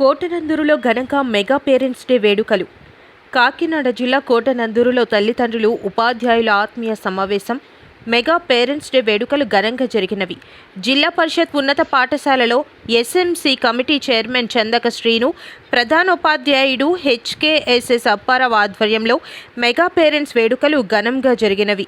కోటనందూరులో ఘనంగా mega parents day వేడుకలు. కాకినాడ జిల్లా కోటనందూరులో తల్లిదండ్రులు ఉపాధ్యాయుల ఆత్మీయ సమావేశం మెగా పేరెంట్స్ డే వేడుకలు ఘనంగా జరిగినవి. జిల్లా పరిషత్ ఉన్నత పాఠశాలలో SMC committee chairman Chandaka Srinu ప్రధానోపాధ్యాయుడు హెచ్కేఎస్ఎస్ Apparao ఆధ్వర్యంలో మెగా పేరెంట్స్ వేడుకలు ఘనంగా జరిగినవి.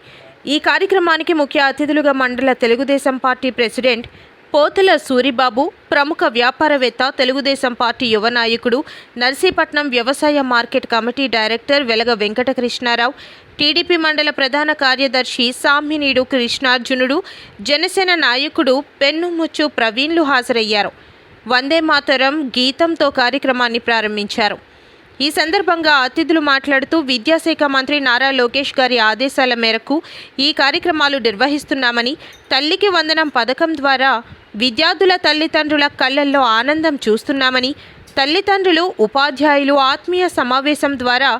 ఈ కార్యక్రమానికి ముఖ్య అతిథులుగా మండల తెలుగుదేశం పార్టీ ప్రెసిడెంట్ పోతుల సూరిబాబు ప్రముఖ వ్యాపారవేత్త తెలుగుదేశం పార్టీ యువ నాయకుడు నర్సీపట్నం వ్యవసాయ మార్కెట్ కమిటీ డైరెక్టర్ వెలగ వెంకటకృష్ణారావు టీడీపీ మండల ప్రధాన కార్యదర్శి సామ్మినీడు కృష్ణార్జునుడు జనసేన నాయకుడు పెన్నుముచ్చు ప్రవీణ్లు హాజరయ్యారు. వందే మాతరం గీతంతో కార్యక్రమాన్ని ప్రారంభించారు. ఈ సందర్భంగా అతిథులు మాట్లాడుతూ విద్యాశాఖ మంత్రి నారా లోకేష్ గారి ఆదేశాల మేరకు ఈ కార్యక్రమాలు నిర్వహిస్తున్నామని తల్లికి వందనం పథకం ద్వారా విద్యార్థుల తల్లిదండ్రుల కళ్ళల్లో ఆనందం చూస్తున్నామని తల్లిదండ్రులు ఉపాధ్యాయులు ఆత్మీయ సమావేశం ద్వారా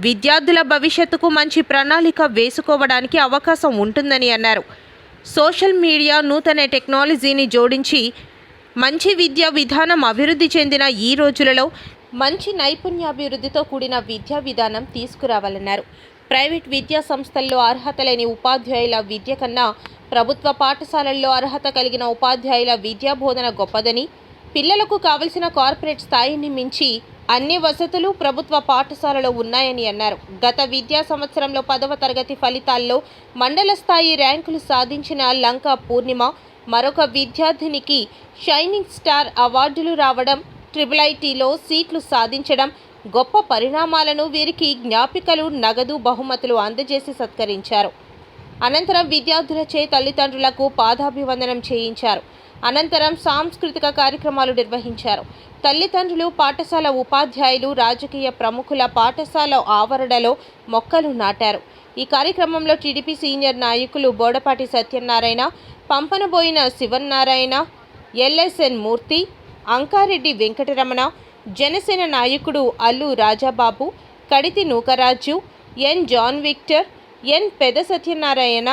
విద్యార్థుల భవిష్యత్తుకు మంచి ప్రణాళిక వేసుకోవడానికి అవకాశం ఉంటుందని అన్నారు. సోషల్ మీడియా నూతన టెక్నాలజీని జోడించి మంచి విద్యా విధానం అభివృద్ధి చెందిన ఈ రోజులలో మంచి నైపుణ్యాభివృద్ధితో కూడిన విద్యా విధానం తీసుకురావాలన్నారు. ప్రైవేట్ విద్యా సంస్థల్లో అర్హత లేని ఉపాధ్యాయుల విద్య కన్నా ప్రభుత్వ పాఠశాలల్లో అర్హత కలిగిన ఉపాధ్యాయుల విద్యా బోధన గొప్పదని పిల్లలకు కావలసిన కార్పొరేట్ స్థాయిని మించి అన్ని వసతులు ప్రభుత్వ పాఠశాలలో ఉన్నాయని అన్నారు. గత విద్యా సంవత్సరంలో పదవ తరగతి ఫలితాల్లో మండల స్థాయి ర్యాంకులు సాధించిన లంక పూర్ణిమ మరొక విద్యార్థినికి షైనింగ్ స్టార్ అవార్డులు రావడం ట్రిపుల్ ఐటీలో సీట్లు సాధించడం గొప్ప పరిణామాలను వీరికి జ్ఞాపికలు నగదు బహుమతులు అందజేసి సత్కరించారు. అనంతరం విద్యార్థులచే తల్లిదండ్రులకు పాదాభివందనం చేయించారు. అనంతరం సాంస్కృతిక కార్యక్రమాలు నిర్వహించారు. తల్లిదండ్రులు పాఠశాల ఉపాధ్యాయులు రాజకీయ ప్రముఖుల పాఠశాల ఆవరణలో మొక్కలు నాటారు. ఈ కార్యక్రమంలో టీడీపీ సీనియర్ నాయకులు బోడపాటి సత్యనారాయణ పంపనబోయిన శివన్నారాయణ ఎల్ఎస్ఎన్ మూర్తి అంకారెడ్డి వెంకటరమణ జనసేన నాయకుడు Allu Rajababu Kaditi Nookaraju N John Victor N Peda Satyanarayana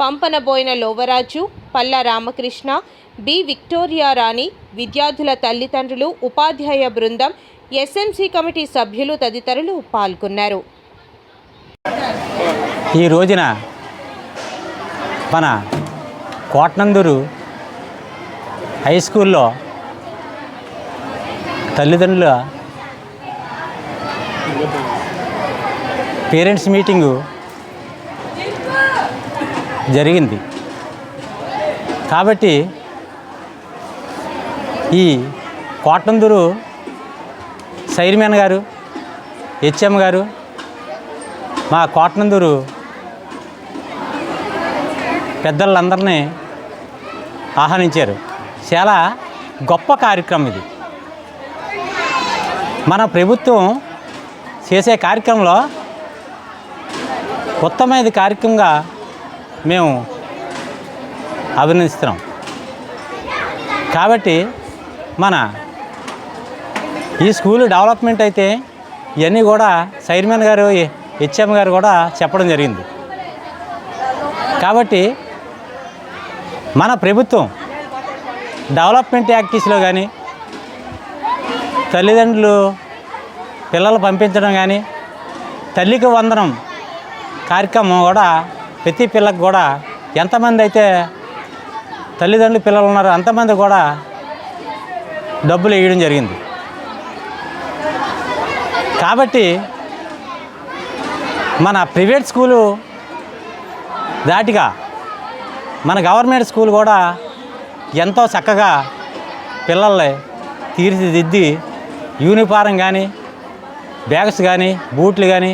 Pampanaboina Lovaraju Palla Ramakrishna B Victoria Rani విద్యార్థుల తల్లిదండ్రులు ఉపాధ్యాయ బృందం ఎస్ఎంసీ కమిటీ సభ్యులు తదితరులు పాల్గొన్నారు. ఈ రోజున మన కోట్నందూరు హై స్కూల్లో తల్లిదండ్రుల పేరెంట్స్ మీటింగు జరిగింది. కాబట్టి ఈ కోటనందూరు సైర్మన్ గారు హెచ్ఎం గారు మా కోటనందూరు పెద్దలందరినీ ఆహ్వానించారు. చాలా గొప్ప కార్యక్రమం ఇది. మన ప్రభుత్వం చేసే కార్యక్రమంలో ఉత్తమైనది కార్యక్రమంగా మేము అభినందిస్తున్నాం. కాబట్టి మన ఈ స్కూల్ డెవలప్మెంట్ అయితే ఇవన్నీ కూడా చైర్మన్ గారు హెచ్ఎం గారు కూడా చెప్పడం జరిగింది. కాబట్టి మన ప్రభుత్వం డెవలప్మెంట్ యాక్టీస్లో కానీ తల్లిదండ్రులు పిల్లలు పంపించడం కానీ తల్లికి వందనం కార్యక్రమం కూడా ప్రతి పిల్లకి కూడా ఎంతమంది అయితే తల్లిదండ్రులు పిల్లలు ఉన్నారో అంతమంది కూడా డబ్బులు వేయడం జరిగింది. కాబట్టి మన ప్రైవేట్ స్కూలు దాటిగా మన గవర్నమెంట్ స్కూల్ కూడా ఎంతో చక్కగా పిల్లల్ని తీర్చిదిద్ది యూనిఫారం కానీ బ్యాగ్స్ కానీ బూట్లు కానీ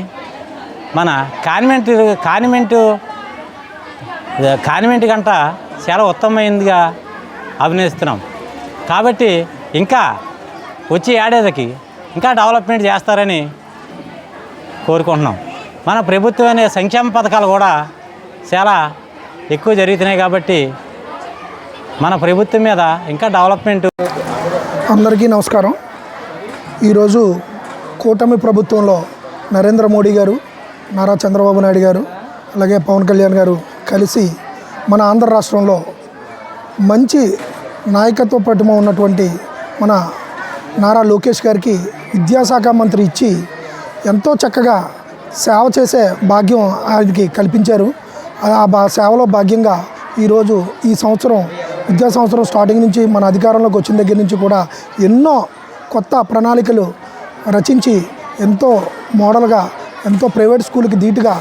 మన కాన్వెంట్ కాన్వెంట్ కాన్వెంట్ కంట చాలా ఉత్తమమైనదిగా అభినయిస్తున్నాం. కాబట్టి ఇంకా వచ్చే ఏడాదికి ఇంకా డెవలప్మెంట్ చేస్తారని కోరుకుంటున్నాం. మన ప్రభుత్వం అనే సంక్షేమ పథకాలు కూడా చాలా ఎక్కువ జరుగుతున్నాయి కాబట్టి మన ప్రభుత్వం మీద ఇంకా డెవలప్మెంట్ అందరికీ నమస్కారం. ఈరోజు కూటమి ప్రభుత్వంలో నరేంద్ర మోడీ గారు నారా చంద్రబాబు నాయుడు గారు అలాగే పవన్ కళ్యాణ్ గారు కలిసి మన ఆంధ్ర రాష్ట్రంలో మంచి నాయకత్వ పటిమ ఉన్నటువంటి మన నారా లోకేష్ గారికి విద్యాశాఖ మంత్రి ఇచ్చి ఎంతో చక్కగా సేవ చేసే భాగ్యం ఆయనకి కల్పించారు. ఆ బా సేవలో భాగ్యంగా ఈరోజు ఈ సంవత్సరం విద్యా సంవత్సరం స్టార్టింగ్ నుంచి మన అధికారంలోకి వచ్చిన దగ్గర నుంచి కూడా ఎన్నో కొత్త ప్రణాళికలు రచించి ఎంతో మోడల్గా ఎంతో ప్రైవేట్ స్కూల్కి ధీటుగా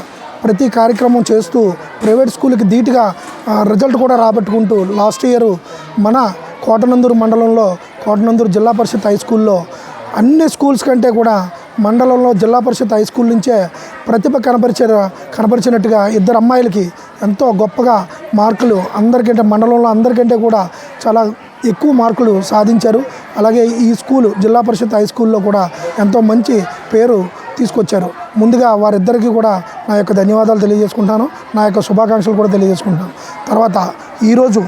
ప్రతి కార్యక్రమం చేస్తూ ప్రైవేట్ స్కూల్కి ధీటుగా రిజల్ట్ కూడా రాబట్టుకుంటూ లాస్ట్ ఇయర్ మన కోటనందూరు మండలంలో కోటనందూరు జిల్లా పరిషత్ హై స్కూల్లో అన్ని స్కూల్స్ కంటే కూడా మండలంలో జిల్లా పరిషత్ హై స్కూల్ నుంచే ప్రతిభ కనపరిచే కనపరిచినట్టుగా ఇద్దరు అమ్మాయిలకి ఎంతో గొప్పగా మార్కులు అందరికంటే మండలంలో అందరికంటే కూడా చాలా ఎక్కువ మార్కులు సాధించారు. అలాగే ఈ స్కూలు జిల్లా పరిషత్ హై స్కూల్లో కూడా ఎంతో మంచి పేరు తీసుకొచ్చారు. ముందుగా వారిద్దరికీ కూడా నా యొక్క ధన్యవాదాలు తెలియజేసుకుంటాను. నా యొక్క శుభాకాంక్షలు కూడా తెలియజేసుకుంటాను. తర్వాత ఈరోజు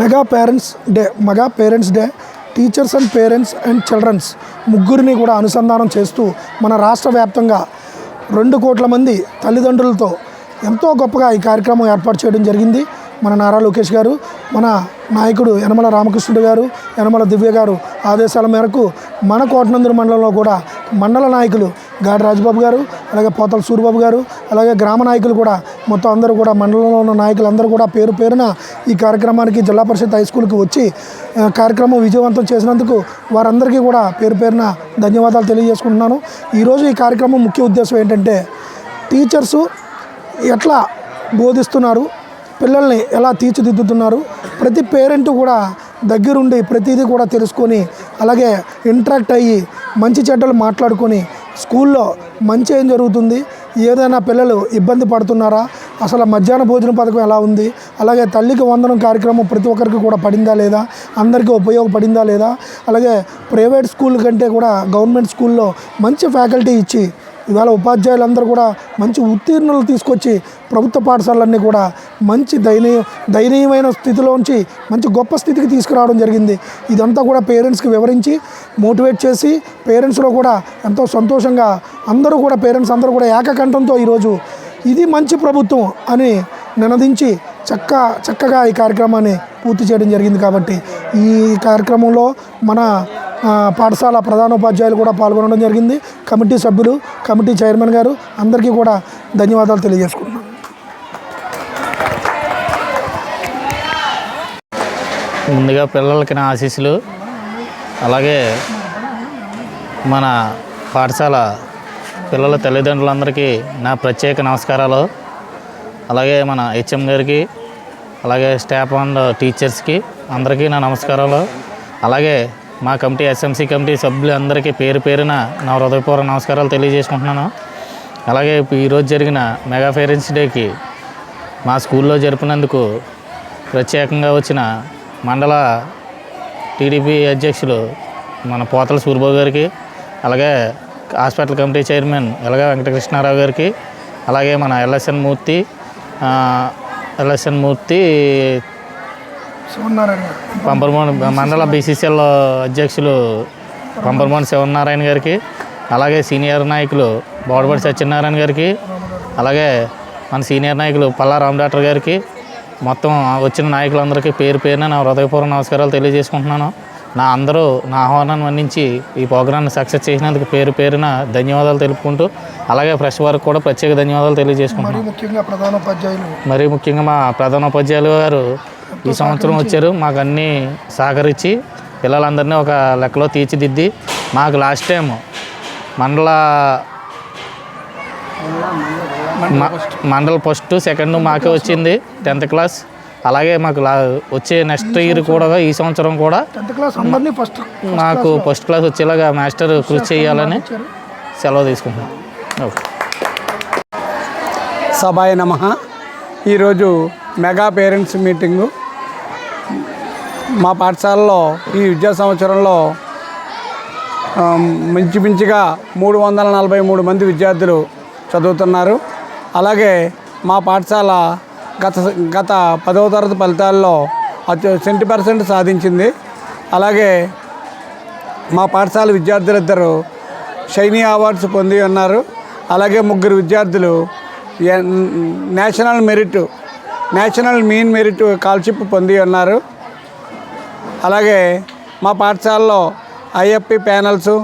mega parents day mega parents day teachers and parents and childrens ముగ్గురిని కూడా అనుసంధానం చేస్తూ మన రాష్ట్ర వ్యాప్తంగా రెండు కోట్ల మంది తల్లిదండ్రులతో ఎంతో గొప్పగా ఈ కార్యక్రమం ఏర్పాటు చేయడం జరిగింది. మన నారా లోకేష్ గారు మన నాయకుడు యనమల రామకృష్ణుడు గారు యనమల దివ్య గారు ఆదేశాల మేరకు మన కోటనందూరు మండలంలో కూడా మండల నాయకులు గాడి రాజబాబు గారు అలాగే పోతల సూరిబాబు గారు అలాగే గ్రామ నాయకులు కూడా మొత్తం అందరూ కూడా మండలంలో ఉన్న నాయకులు అందరూ కూడా పేరు పేరున ఈ కార్యక్రమానికి జిల్లా పరిషత్ హై స్కూల్కి వచ్చి కార్యక్రమం విజయవంతం చేసినందుకు వారందరికీ కూడా పేరు పేరున ధన్యవాదాలు తెలియజేసుకుంటున్నాను. ఈరోజు ఈ కార్యక్రమం ముఖ్య ఉద్దేశం ఏంటంటే టీచర్సు ఎట్లా బోధిస్తున్నారు పిల్లల్ని ఎలా తీర్చిదిద్దుతున్నారు? ప్రతి పేరెంట్ కూడా దగ్గరుండి ప్రతిదీ కూడా తెలుసుకొని అలాగే ఇంటరాక్ట్ అయ్యి మంచి చెడ్డలు మాట్లాడుకొని స్కూల్లో మంచి ఏం జరుగుతుంది? ఏదైనా పిల్లలు ఇబ్బంది పడుతున్నారా? అసలు మధ్యాహ్న భోజన పథకం ఎలా ఉంది? అలాగే తల్లికి వందనం కార్యక్రమం ప్రతి ఒక్కరికి కూడా పడిందా లేదా? అందరికీ ఉపయోగపడిందా లేదా? అలాగే ప్రైవేట్ స్కూల్ కంటే కూడా గవర్నమెంట్ స్కూల్లో మంచి ఫ్యాకల్టీ ఇచ్చి ఇవాళ ఉపాధ్యాయులందరూ కూడా మంచి ఉత్తీర్ణులు తీసుకొచ్చి ప్రభుత్వ పాఠశాలన్నీ కూడా మంచి దయనీయ దయనీయమైన స్థితిలోంచి మంచి గొప్ప స్థితికి తీసుకురావడం జరిగింది. ఇదంతా కూడా పేరెంట్స్కి వివరించి మోటివేట్ చేసి పేరెంట్స్లో కూడా ఎంతో సంతోషంగా అందరూ కూడా పేరెంట్స్ అందరూ కూడా ఏకకంఠంతో ఈరోజు ఇది మంచి ప్రభుత్వం అని నినదించి చక్క చక్కగా ఈ కార్యక్రమాన్ని పూర్తి చేయడం జరిగింది కాబట్టి ఈ కార్యక్రమంలో మన పాఠశాల ప్రధానోపాధ్యాయులు కూడా పాల్గొనడం జరిగింది. కమిటీ సభ్యులు కమిటీ చైర్మన్ గారు అందరికీ కూడా ధన్యవాదాలు తెలియజేసుకుంటున్నాను. ముందుగా పిల్లలకి నా ఆశీస్సులు. అలాగే మన పాఠశాల పిల్లల తల్లిదండ్రులందరికీ నా ప్రత్యేక నమస్కారాలు. అలాగే మన హెచ్ఎం గారికి అలాగే స్టాఫ్ అండ్ టీచర్స్కి అందరికీ నా నమస్కారాలు. అలాగే మా కమిటీ ఎస్ఎంసీ కమిటీ సభ్యులందరికీ పేరు పేరున నా హృదయపూర్వక నమస్కారాలు తెలియజేసుకుంటున్నాను. అలాగే ఈరోజు జరిగిన మెగా పేరెంట్స్ డేకి మా స్కూల్లో జరిపినందుకు ప్రత్యేకంగా వచ్చిన మండల టీడీపీ అధ్యక్షులు మన పోతల సూరిబాబు గారికి అలాగే hospital committee chairman Elaga Venkatakrishnarao గారికి అలాగే మన ఎల్ఎస్ఎన్ మూర్తి ఎల్ఎస్ఎన్ మూర్తి శివనారాయణ గారు. పంపరమోహన్ మండల బీసీసీఎల్ అధ్యక్షులు పంపరమోహన్ శివనారాయణ గారికి అలాగే సీనియర్ నాయకులు బోడబడి సత్యనారాయణ గారికి అలాగే మన సీనియర్ నాయకులు పల్లా రామ్ డాక్టర్ గారికి మొత్తం వచ్చిన నాయకులందరికీ పేరు పేరున నా హృదయపూర్వక నమస్కారాలు తెలియజేసుకుంటున్నాను. నా అందరూ నా ఆహ్వానాన్ని మన్నించి ఈ ప్రోగ్రాన్ని సక్సెస్ చేసినందుకు పేరు పేరున ధన్యవాదాలు తెలుపుకుంటూ అలాగే ఫ్రెష్ వారికి కూడా ప్రత్యేక ధన్యవాదాలు తెలియజేసుకుంటున్నాను. మరీ ముఖ్యంగా ప్రధానోపాధ్యాయులు. మరీ ముఖ్యంగా మా ప్రధానోపాధ్యాయులు గారు ఈ సంవత్సరం వచ్చారు. మాకు అన్నీ సహకరించి పిల్లలందరినీ ఒక లెక్కలో తీర్చిదిద్ది. మాకు లాస్ట్ టైం మండల మండల ఫస్ట్ సెకండ్ మాకే వచ్చింది. టెన్త్ క్లాస్ అలాగే మాకు లా వచ్చే నెక్స్ట్ ఇయర్ కూడా ఈ సంవత్సరం కూడా ఫస్ట్ మాకు ఫస్ట్ క్లాస్ వచ్చేలాగా మాస్టర్ కృషి చేయాలని సెలవు తీసుకుంటున్నాం. ఓకే. సభాయ నమ. ఈరోజు మెగా పేరెంట్స్ మీటింగు మా పాఠశాలలో ఈ విద్యా సంవత్సరంలో ఆ, మించుమించుగా మూడు వందల నలభై మూడు మంది విద్యార్థులు చదువుతున్నారు. అలాగే మా పాఠశాల గత గత పదవ తరగతి ఫలితాల్లో అత్య సెంటీ పర్సెంట్ సాధించింది. అలాగే మా పాఠశాల విద్యార్థులిద్దరూ షైనీ అవార్డ్స్ పొంది ఉన్నారు. అలాగే ముగ్గురు విద్యార్థులు N- national merit national mean merit scholarship పొంది ఉన్నారు. అలాగే మా పాఠశాలలో IFP panels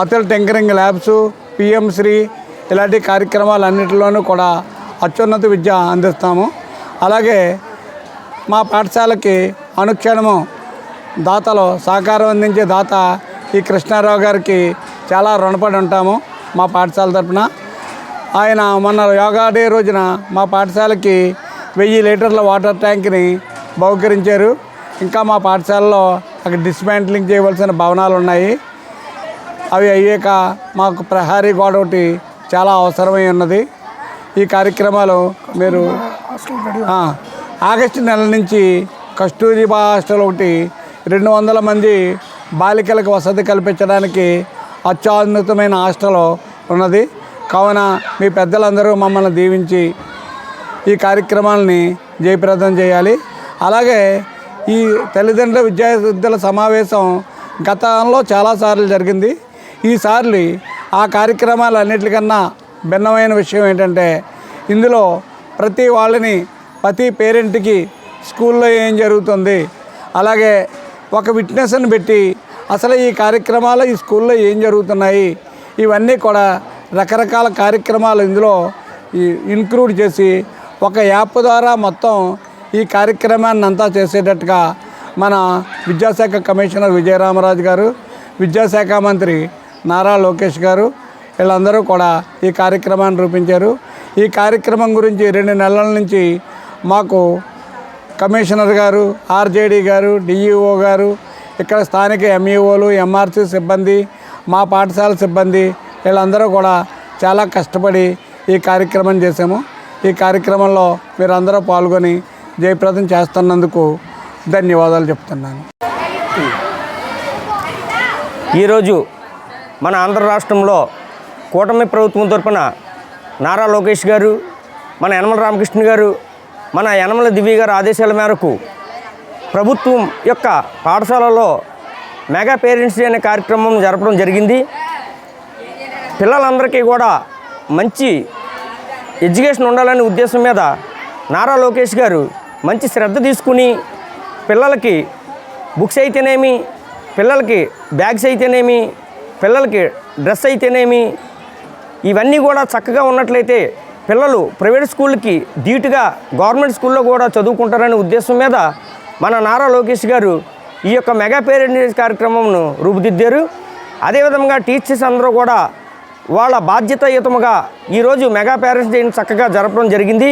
Atal tinkering labs PM Shri ఇలాంటి కార్యక్రమాలన్నింటిలోనూ కూడా అత్యున్నత విద్య అందిస్తాము. అలాగే మా పాఠశాలకి అనుక్షణము దాతలో సహకారం అందించే దాత ఈ కృష్ణారావు గారికి చాలా రుణపడి ఉంటాము మా పాఠశాల తరఫున ఆయన మొన్న యోగా డే రోజున మా పాఠశాలకి వెయ్యి లీటర్ల వాటర్ ట్యాంక్ని బహుకరించారు. ఇంకా మా పాఠశాలలో అక్కడ డిస్మాంట్లింగ్ చేయవలసిన భవనాలు ఉన్నాయి. అవి అయ్యాక మాకు ప్రహారీ గోడ ఒకటి చాలా అవసరమై ఉన్నది. ఈ కార్యక్రమాలు మీరు ఆగస్టు నెల నుంచి కస్తూరిబా హాస్టల్ ఒకటి రెండు వందల మంది బాలికలకు వసతి కల్పించడానికి అత్యాధునితమైన హాస్టల్ ఉన్నది. కావున మీ పెద్దలందరూ మమ్మల్ని దీవించి ఈ కార్యక్రమాలని జయప్రదం చేయాలి. అలాగే ఈ తల్లిదండ్రుల విద్యార్థుల సమావేశం గతంలో చాలాసార్లు జరిగింది. ఈసార్లు ఆ కార్యక్రమాలు అన్నిటికన్నా భిన్నమైన విషయం ఏంటంటే ఇందులో ప్రతి వాళ్ళని ప్రతి పేరెంట్కి స్కూల్లో ఏం జరుగుతుంది అలాగే ఒక విట్నెస్ని పెట్టి అసలు ఈ కార్యక్రమాలు ఈ స్కూల్లో ఏం జరుగుతున్నాయి ఇవన్నీ కూడా రకరకాల కార్యక్రమాలు ఇందులో ఈ- ఇన్క్లూడ్ చేసి ఒక యాప్ ద్వారా మొత్తం ఈ కార్యక్రమాన్ని అంతా చేసేటట్టుగా మన విద్యాశాఖ కమిషనర్ విజయరామరాజు గారు విద్యాశాఖ మంత్రి నారా లోకేష్ గారు వీళ్ళందరూ కూడా ఈ కార్యక్రమాన్ని రూపించారు. ఈ కార్యక్రమం గురించి రెండు నెలల నుంచి మాకు కమిషనర్ గారు ఆర్జేడీ గారు డిఈఓ గారు ఇక్కడ స్థానిక ఎంఈఓలు ఎంఆర్సీ సిబ్బంది మా పాఠశాల సిబ్బంది వీళ్ళందరూ కూడా చాలా కష్టపడి ఈ కార్యక్రమం చేసాము ఈ కార్యక్రమంలో మీరందరూ పాల్గొని జయప్రదం చేస్తున్నందుకు ధన్యవాదాలు చెప్తున్నాను. ఈరోజు మన ఆంధ్ర రాష్ట్రంలో కూటమి ప్రభుత్వం తరపున నారా లోకేష్ గారు మన యనమల రామకృష్ణ గారు మన యనమల దివ్య గారి ఆదేశాల మేరకు ప్రభుత్వం యొక్క పాఠశాలలో మెగా పేరెంట్స్ డే అనే కార్యక్రమం జరపడం జరిగింది. పిల్లలందరికీ కూడా మంచి ఎడ్యుకేషన్ ఉండాలనే ఉద్దేశం మీద నారా లోకేష్ గారు మంచి శ్రద్ధ తీసుకుని పిల్లలకి బుక్స్ అయితేనేమి పిల్లలకి బ్యాగ్స్ అయితేనేమి పిల్లలకి డ్రెస్ అయితేనేమి ఇవన్నీ కూడా చక్కగా ఉన్నట్లయితే పిల్లలు ప్రైవేట్ స్కూల్కి ధీటుగా గవర్నమెంట్ స్కూల్లో కూడా చదువుకుంటారనే ఉద్దేశం మీద మన నారా లోకేష్ గారు ఈ యొక్క మెగా పేరెంట్ కార్యక్రమంను రూపుదిద్దారు. అదేవిధంగా టీచర్స్ అందరూ కూడా వాళ్ళ బాధ్యతాయుతముగా ఈరోజు మెగా పేరెంట్స్ డేని చక్కగా జరపడం జరిగింది.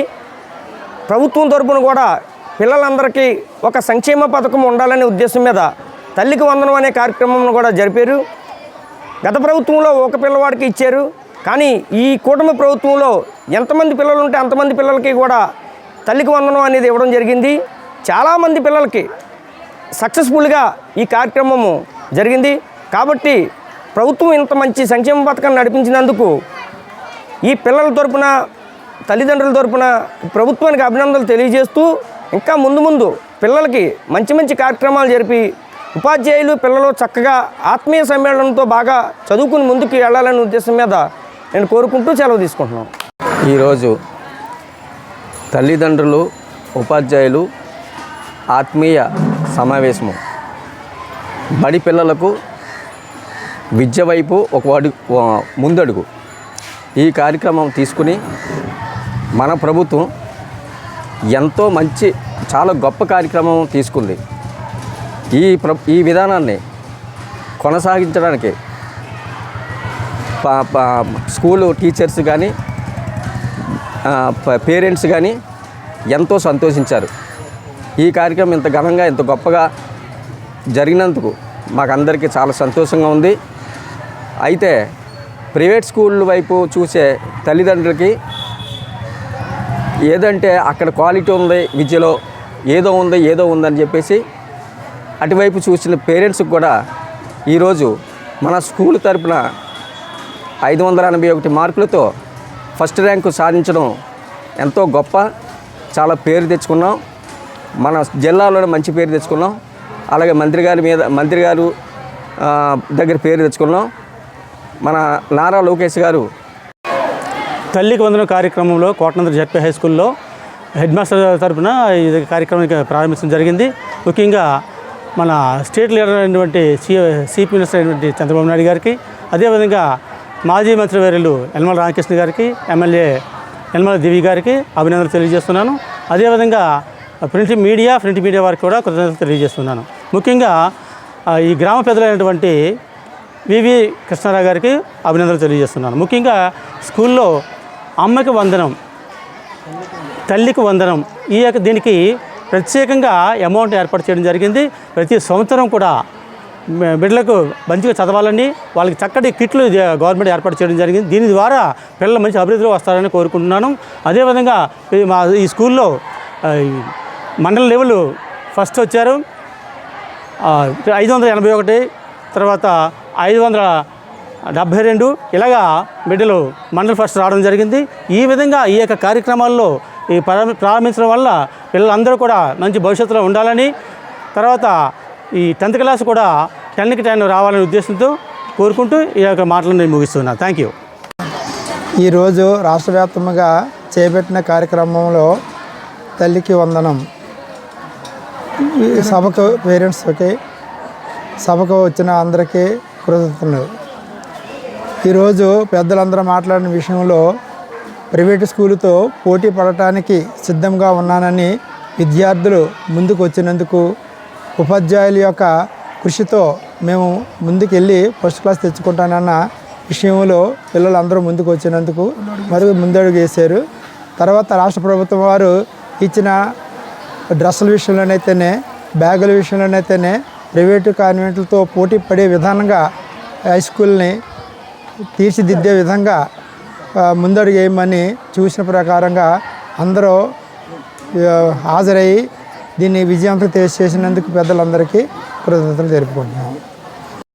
ప్రభుత్వం తరపున కూడా పిల్లలందరికీ ఒక సంక్షేమ పథకం ఉండాలనే ఉద్దేశం మీద తల్లికి వందనం అనే కార్యక్రమంను కూడా జరిపారు. గత ప్రభుత్వంలో ఒక పిల్లవాడికి ఇచ్చారు. కానీ ఈ కూటమి ప్రభుత్వంలో ఎంతమంది పిల్లలు ఉంటే అంతమంది పిల్లలకి కూడా తల్లికి వందనం అనేది ఇవ్వడం జరిగింది. చాలామంది పిల్లలకి సక్సెస్ఫుల్గా ఈ కార్యక్రమము జరిగింది. కాబట్టి ప్రభుత్వం ఇంత మంచి సంక్షేమ పథకాన్ని నడిపించినందుకు ఈ పిల్లల తరపున తల్లిదండ్రుల తరపున ప్రభుత్వానికి అభినందనలు తెలియజేస్తూ ఇంకా ముందు ముందు పిల్లలకి మంచి మంచి కార్యక్రమాలు జరిపి ఉపాధ్యాయులు పిల్లలు చక్కగా ఆత్మీయ సమ్మేళనంతో బాగా చదువుకుని ముందుకు వెళ్ళాలనే ఉద్దేశం మీద నేను కోరుకుంటూ సెలవు తీసుకుంటున్నాను. ఈరోజు తల్లిదండ్రులు ఉపాధ్యాయులు ఆత్మీయ సమావేశము. బడి పిల్లలకు విద్య వైపు ఒక అడుగు ముందడుగు. ఈ కార్యక్రమం తీసుకుని మన ప్రభుత్వం ఎంతో మంచి చాలా గొప్ప కార్యక్రమం తీసుకుంది. ఈ ప్ర ఈ విధానాన్ని కొనసాగించడానికి ప- స్కూలు టీచర్స్ కానీ పేరెంట్స్ కానీ ఎంతో సంతోషించారు. ఈ కార్యక్రమం ఇంత ఘనంగా ఇంత గొప్పగా జరిగినందుకు మాకందరికీ చాలా సంతోషంగా ఉంది. అయితే ప్రైవేట్ స్కూల్ వైపు చూసే తల్లిదండ్రులకి ఏదంటే అక్కడ క్వాలిటీ ఉంది విద్యలో ఏదో ఉంది ఏదో ఉందని చెప్పేసి అటువైపు చూసిన పేరెంట్స్కి కూడా ఈరోజు మన స్కూల్ తరపున ఐదు వందల ఎనభై ఒకటి మార్కులతో ఫస్ట్ ర్యాంకు సాధించడం ఎంతో గొప్ప చాలా పేరు తెచ్చుకున్నాం. మన జిల్లాలోనే మంచి పేరు తెచ్చుకున్నాం. అలాగే మంత్రి గారి మీద మంత్రి గారు దగ్గర పేరు తెచ్చుకున్నాం. మన నారా లోకేష్ గారు తల్లికి వందనం కార్యక్రమంలో కోటనందర జడ్పీ హై స్కూల్లో హెడ్ మాస్టర్ తరఫున ఇది కార్యక్రమం ప్రారంభించడం జరిగింది. ముఖ్యంగా మన స్టేట్ లీడర్ అయినటువంటి సి సిపి మినిస్టర్ అయినటువంటి చంద్రబాబు నాయుడు గారికి అదేవిధంగా మాజీ మంత్రి వర్యులు యనమల రామకృష్ణ గారికి ఎమ్మెల్యే యనమల దివి గారికి అభినందనలు తెలియజేస్తున్నాను. అదేవిధంగా ప్రింట్ మీడియా ప్రింట్ మీడియా వారికి కూడా కృతజ్ఞతలు తెలియజేస్తున్నాను. ముఖ్యంగా ఈ గ్రామ పెద్దలైనటువంటి వివి కృష్ణారావు గారికి అభినందనలు తెలియజేస్తున్నాను. ముఖ్యంగా స్కూల్లో అమ్మకి వందనం తల్లికి వందనం. ఈ యొక్క దీనికి ప్రత్యేకంగా అమౌంట్ ఏర్పాటు చేయడం జరిగింది. ప్రతి సంవత్సరం కూడా బిడ్డలకు మంచిగా చదవాలని వాళ్ళకి చక్కటి కిట్లు గవర్నమెంట్ ఏర్పాటు చేయడం జరిగింది. దీని ద్వారా పిల్లలు మంచి అభివృద్ధిలో వస్తారని కోరుకుంటున్నాను. అదేవిధంగా మా ఈ స్కూల్లో మండల లెవెల్ ఫస్ట్ వచ్చారు. ఐదు వందల ఎనభై ఒకటి తర్వాత ఐదు వందల డెబ్భై రెండు ఇలాగా బిడ్డలు మండల్ ఫస్ట్ రావడం జరిగింది. ఈ విధంగా ఈ యొక్క కార్యక్రమాల్లో ఈ ప్రారంభ- ప్రారంభించడం వల్ల పిల్లలందరూ కూడా మంచి భవిష్యత్తులో ఉండాలని తర్వాత ఈ టెన్త్ క్లాస్ కూడా టెన్కి టెన్ రావాలనే ఉద్దేశంతో కోరుకుంటూ ఈ యొక్క మాటలను నేను ముగిస్తున్నాను థ్యాంక్ యూ. ఈరోజు రాష్ట్ర వ్యాప్తంగా చేపట్టిన కార్యక్రమంలో తల్లికి వందనం. ఈ సభకు పేరెంట్స్కి సభకు వచ్చిన అందరికీ కృతజ్ఞతలు. ఈరోజు పెద్దలందరూ మాట్లాడిన విషయంలో ప్రైవేటు స్కూలుతో పోటీ పడటానికి సిద్ధంగా ఉన్నానని విద్యార్థులు ముందుకు వచ్చినందుకు ఉపాధ్యాయుల యొక్క కృషితో మేము ముందుకెళ్ళి ఫస్ట్ క్లాస్ తెచ్చుకుంటానన్న విషయంలో పిల్లలందరూ ముందుకు వచ్చినందుకు మరియు ముందడుగు వేశారు. తర్వాత రాష్ట్ర ప్రభుత్వం వారు ఇచ్చిన డ్రెస్సుల విషయంలోనైతేనే బ్యాగుల విషయంలోనైతేనే ప్రైవేటు కాన్వెంట్లతో పోటీ పడే విధానంగా హై స్కూల్ని తీర్చిదిద్దే విధంగా ముందడుగు వేయమని చూసిన ప్రకారంగా అందరూ హాజరయ్యి దీన్ని విజయవంతం చేసినందుకు పెద్దలందరికీ కృతజ్ఞతలు తెలుపుకుంటున్నాము